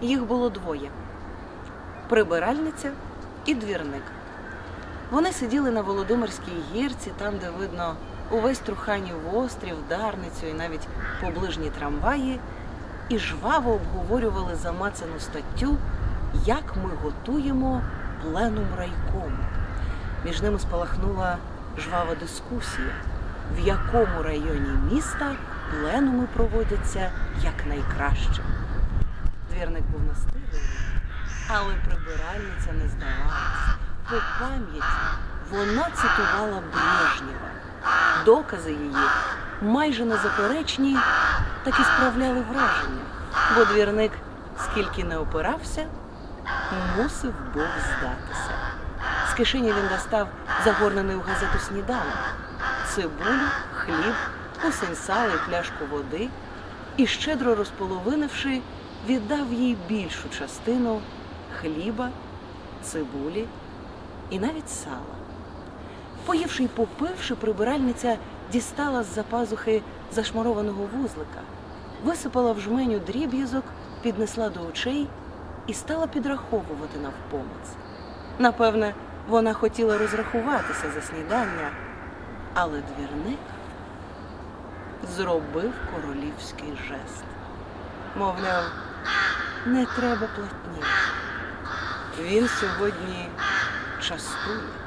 Їх було двоє: прибиральниця і двірник. Вони сиділи на Володимирській гірці, там, де видно увесь Труханів острів, Дарницю і навіть поближні трамваї, і жваво обговорювали замацану статтю, як ми готуємо пленум райкому. Між ними спалахнула жвава дискусія, в якому районі міста пленуми проводяться якнайкраще. Двірник але прибиральниця не здавалася. По пам'яті вона цитувала Брежнєва. Докази її, майже незаперечні, так і справляли враження, бо двірник, скільки не опирався, мусив був здатися. З кишені він достав загорнений у газету сніданок, цибулю, хліб, кусень і пляшку води, і, щедро розполовинивши, віддав їй більшу частину хліба, цибулі і навіть сала. Поївши й попивши, прибиральниця дістала з-за пазухи зашмарованого вузлика, висипала в жменю дріб'язок, піднесла до очей і стала підраховувати навпомиць. Напевне, вона хотіла розрахуватися за снідання, але двірник зробив королівський жест. Мовляв, не треба платні. Він сьогодні частує.